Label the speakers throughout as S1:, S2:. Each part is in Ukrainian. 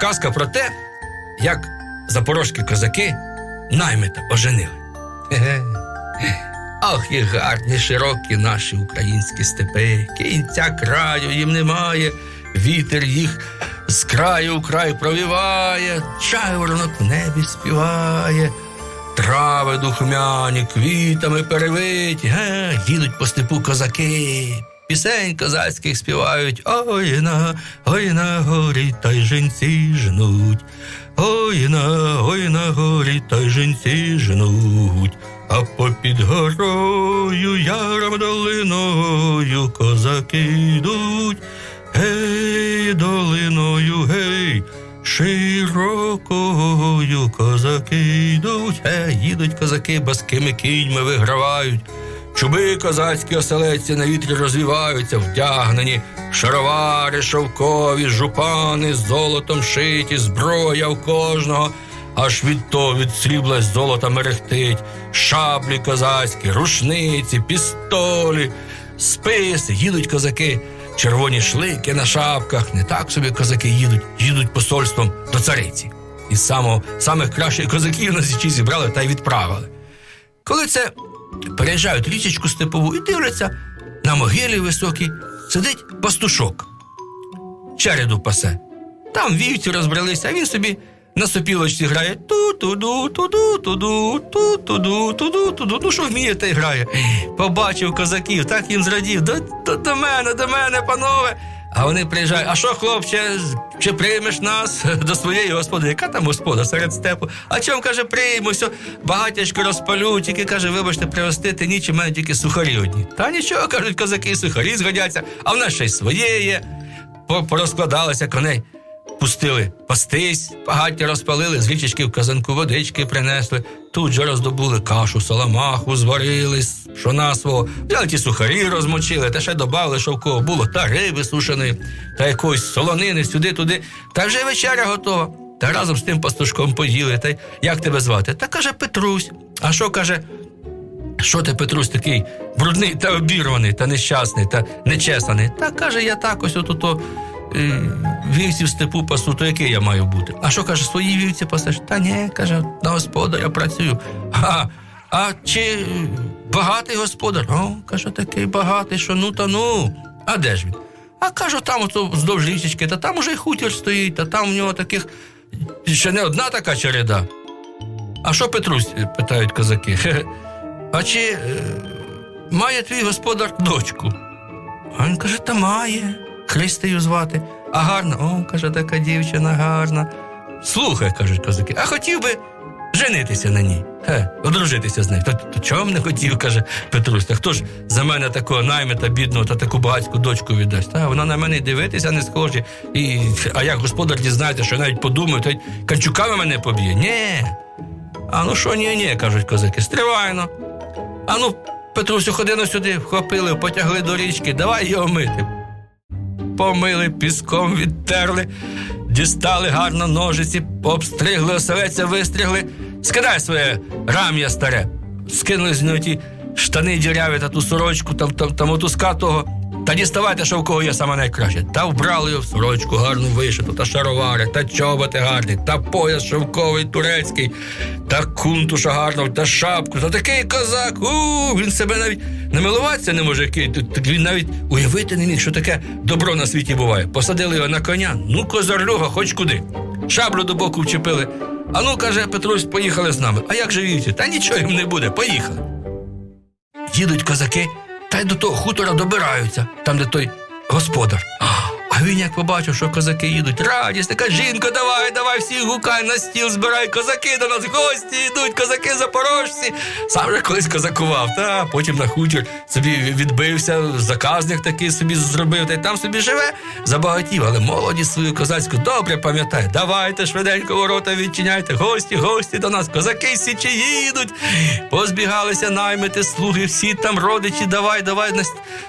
S1: казка про те, як запорожські козаки наймита оженили. Ах, і гарні, широкі наші українські степи, кінця краю їм немає, вітер їх з краю в край провіває, чайворонок в небі співає, трави духмяні, квітами перевиті, ге, їдуть по степу козаки. Пісень козацьких співають Ой на, ой на горі, та й жінці жнуть. Ой на, ой на горі, та й жінці жнуть. А попід горою, яром долиною козаки йдуть. Гей, долиною, гей, широкою козаки йдуть. Гей, їдуть козаки, баскими кіньми вигравають. Чуби козацькі оселедці на вітрі розвіваються, вдягнені, шаровари шовкові, жупани з золотом шиті, зброя в кожного, аж від то від срібла золота мерехтить, шаблі козацькі, рушниці, пістолі, списи, їдуть козаки, червоні шлики на шапках, не так собі козаки їдуть, їдуть посольством до цариці. І самих кращих козаків на січі зібрали та й відправили. Коли це переїжджають річечку степову і дивляться, на могилі високій сидить пастушок. Череду пасе. Там вівці розбралися, а він собі на сопілочці грає ту-ту-ду, ту-ду, ту-ду, ту-ту-ду, ту-ду, ту-ду. Ну, що вміє, та й грає. Побачив козаків, так їм зрадів. До, до, до мене, до мене, панове. А вони приїжджають, а що, хлопче, чи приймеш нас до своєї господи? Яка там господа серед степу? А чом каже, прийму, все, багатячко розпалю, тільки каже, вибачте, пригостити ніч, у мене тільки сухарі одні. Та нічого, кажуть козаки, сухарі згодяться, а в нас ще й своє є. Порозкладалися коней. Пустили пастись, багаття розпалили, з річечки в казанку водички принесли, тут же роздобули кашу, саламаху, зварили, що на свого, взяли ті сухарі розмочили, та ще додали, що в кого було, та риби сушеної, та якоїсь солонини сюди-туди. Та вже вечеря готова. Та разом з тим пастушком поїли. Та як тебе звати? Та каже Петрусь. А що каже? Що ти, Петрусь, такий брудний та обірваний, та нещасний, та нечесаний? Та каже, я так ось ото е, вівці в степу пасу, то який я маю бути? А що каже, свої вівці пасеш? Та ні, каже, на господаря працюю. А, а чи багатий господар? О, каже, такий багатий, що ну та ну. А де ж він? А кажу, там ото вздовж річечки, та там уже й хутір стоїть, та там в нього таких ще не одна така череда. А що Петрусь? е, питають козаки. А чи е, має твій господар дочку? А він каже, та має. Христею звати. А гарна? О, каже, така дівчина гарна. Слухай, кажуть козаки, а хотів би женитися на ній. Хе, одружитися з нею. То, то чого не хотів, каже Петрусь. Та хто ж за мене такого наймита бідного та таку багатську дочку віддасть? Та вона на мене й дивитися не схожі. І, а як господар дізнається, що навіть подумає, то й канчуками мене поб'є. Ні. А ну що, ні, ні, кажуть козаки, стривайно. А ну, Петрусю, ходи на сюди, вхопили, потягли до річки, давай його мити. Помили, піском відтерли, дістали гарно ножиці, обстригли, оселеця вистригли, скидай своє рам'я старе, скинули з нього ті штани діряві та ту сорочку, там, там, там отуска того. Та діставайте, що в кого є саме найкраще. Та вбрали його в сорочку гарну вишиту, та шаровари, та чоботи гарні, та пояс шовковий турецький, та кунтуша гарного, та шапку, та такий козак. У, він себе навіть не милуватися не може. Він навіть уявити не міг, що таке добро на світі буває. Посадили його на коня, ну козарлюга, хоч куди. Шаблю до боку вчепили. А ну, каже Петрусь, поїхали з нами. А як же вівці? Та нічого їм не буде, поїхали. Їдуть козаки, та й до того хутора добираються, там, де той господар. А він як побачив, що козаки їдуть, радість, така жінка, давай, давай, всіх гукай на стіл, збирай козаки до нас, гості йдуть, козаки запорожці. Сам же колись козакував, та потім на хутір собі відбився, заказник такий собі зробив, та й там собі живе, забагатів, але молодість свою козацьку добре пам'ятає. Давайте швиденько ворота відчиняйте, гості, гості до нас, козаки січі їдуть. Позбігалися наймити слуги, всі там родичі, давай, давай, на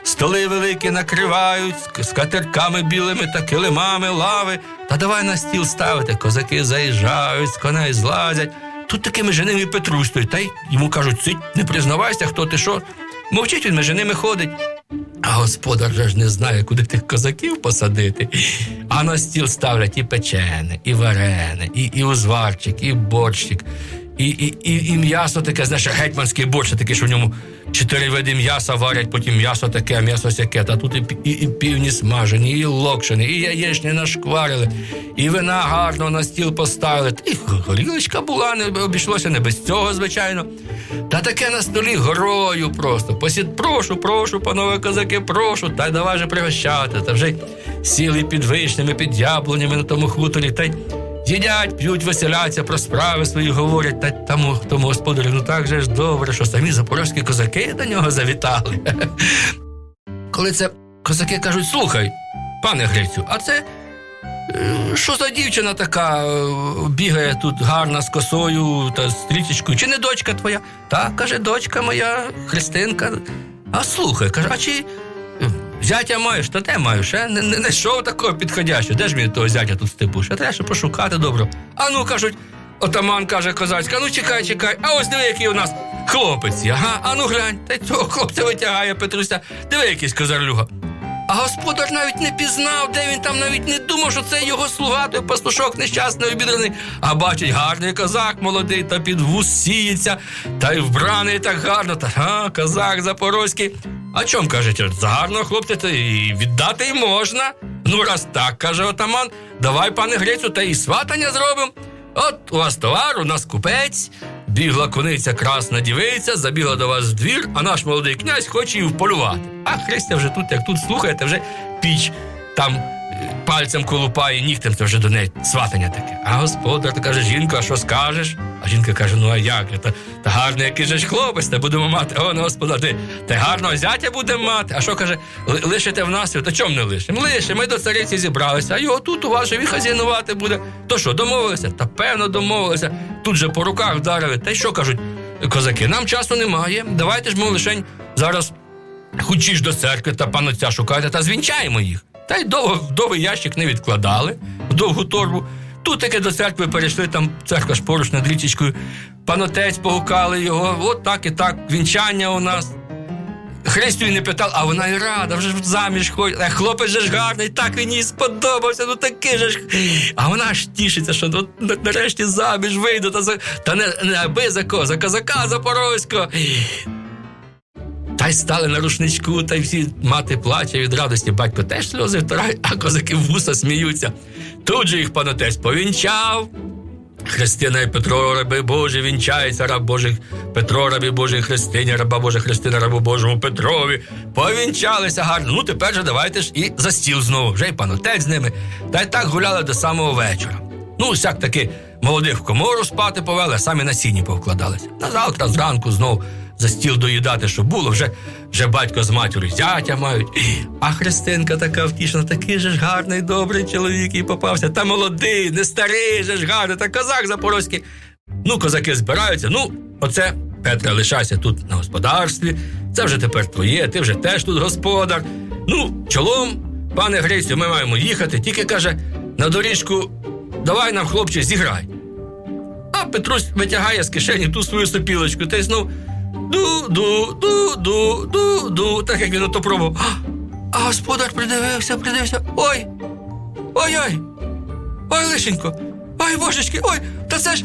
S1: столи великі накривають, з- катерками білими та килимами, лави. Та давай на стіл ставити. Козаки заїжджають, з коней злазять. Тут такими женими Петрусь стоїть, та й йому кажуть, цить, не признавайся, хто ти що. Мовчить він між ними ходить. А господар же ж не знає, куди тих козаків посадити. А на стіл ставлять і печене, і варене, і, і узварчик, і борщик, і, і, і, і м'ясо таке, знаєш, гетьманський борщ, таке, що в ньому чотири види м'яса варять, потім м'ясо таке, м'ясо сяке. Та тут і, і, і півні смажені, і локшені, і яєчні нашкварили, і вина гарно на стіл поставили. І горілочка була, не обійшлося не без цього, звичайно. Та таке на столі горою просто. Посід, прошу, прошу, панове козаки, прошу, та й давай же пригощати. Та вже сіли під вишнями, під яблунями на тому хуторі, та й їдять, п'ють, веселяться, про справи свої говорять. Та тому, тому господарю, ну так же ж добре, що самі запорозькі козаки до нього завітали. Коли це козаки кажуть, слухай, пане Грицю, а це Е, Що за дівчина така е, бігає тут гарна з косою та стрічечкою? Чи не дочка твоя? Так, каже, дочка моя, Христинка. А слухай, каже, а чи зятя маєш, та де маєш? А? Не, не, не йшов такого підходящого. Де ж мені того зятя тут степу? Ще треба ще пошукати добро. А ну кажуть, отаман каже козацька, ну чекай, чекай, а ось диви, який у нас хлопець. Ага, а ну глянь, та й цього хлопця витягає Петруся. Диви, якийсь козарлюга. А господар навіть не пізнав, де він там навіть не думав, що це його слуга, той пастушок нещасний обідраний. А бачить, гарний козак молодий, та під вус сіється, та й вбраний так гарно, та а, козак запорозький. А чом кажуть, за гарного хлопця і віддати й можна. Ну, раз так, каже отаман, давай, пане Грицю, та і сватання зробимо. От у вас товар, у нас купець. Бігла кониця красна дівиця, забігла до вас в двір, а наш молодий князь хоче її вполювати. А Христя вже тут, як тут слухаєте, вже піч там пальцем колупає, нігтем це вже до неї сватання таке. А господар то каже, жінка, а що скажеш? А жінка каже: ну а як? Та, та гарний який же ж хлопець, та будемо мати. О, ну, господа, ти, та гарного зятя будемо мати. А що каже, «Ли- лишите в нас? Та чому не лишимо? Лишимо, ми до цариці зібралися, а його тут у вас же він хазяйнувати буде. То що, домовилися? Та певно домовилися. Тут же по руках вдарили. Та й що кажуть козаки? Нам часу немає. Давайте ж ми лишень зараз Хочеш до церкви та панотця шукайте та звінчаємо їх. Та й довго довгий ящик не відкладали, в довгу торбу. Тут таки до церкви перейшли, там церква ж поруч над річечкою. Панотець погукали його, от так і так, вінчання у нас. Христю не питав, а вона й рада, вже ж заміж ходить. А хлопець же ж гарний, так він їй сподобався, ну такий же ж. А вона ж тішиться, що ну, нарешті заміж вийде, та, та не, не аби за кого, за козака Запорозького. Та й стали на рушничку, та й всі мати плаче від радості. Батько теж сльози втирає, а козаки вуса сміються. Тут же їх панотець повінчав. Христина і Петро, раби Божі, вінчається раб Божий Петро, рабі Божий Христині, раба Божа Христина, рабу Божому Петрові. Повінчалися гарно. Ну тепер же давайте ж і за стіл знову. Вже й панотець з ними. Та й так гуляли до самого вечора. Ну, всяк таки молодих в комору спати повели, самі на сіні повкладалися. На завтра зранку знов за стіл доїдати, що було, вже, вже батько з матір'ю зятя мають. А Христинка така втішна, такий же ж гарний, добрий чоловік їй попався. Та молодий, не старий же ж гарний, та козак запорозький. Ну, козаки збираються. Ну, оце, Петре, лишайся тут на господарстві. Це вже тепер твоє, ти вже теж тут господар. Ну, чолом, пане Грицю, ми маємо їхати. Тільки каже, на доріжку давай нам, хлопче, зіграй. А Петрусь витягає з кишені ту свою сопілочку та й знов ду-ду, ду-ду, ду-ду, так як він ото пробував. А, А господар придивився, придивився. Ой! Ой-ой! Ой, лишенько! Ой, божечки, ой, та це ж.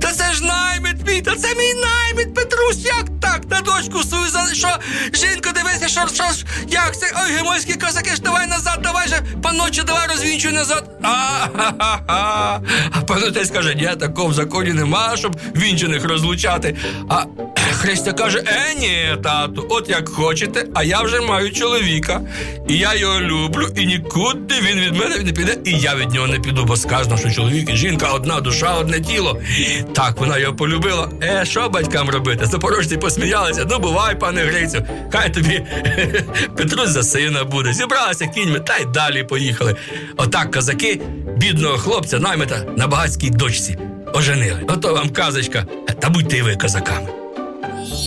S1: Та це ж наймит мій, та це мій наймит, Петрусь, як так? На дочку свою за що? Жінко, дивися, що, що ж, як це? Ой, гемойські козаки ж давай назад, давай же, паноче, давай розвінчуй назад. А-ха-ха-ха. А панотець каже, ні, такого в законі нема, щоб вінчених розлучати. А Христя каже: е, ні, тату, от як хочете, а я вже маю чоловіка. І я його люблю, і нікуди він від мене не піде, і я від нього не піду, бо сказано, що чоловік і жінка одна душа, одне тіло. Так вона його полюбила. Е, що батькам робити? Запорожці посміялися. Ну, бувай, пане Грицю, хай тобі Петрусь за сина буде. Зібралися кіньми, та й далі поїхали. Отак козаки бідного хлопця наймита на багатській дочці оженили. Ото вам казочка, та будьте і ви козаками.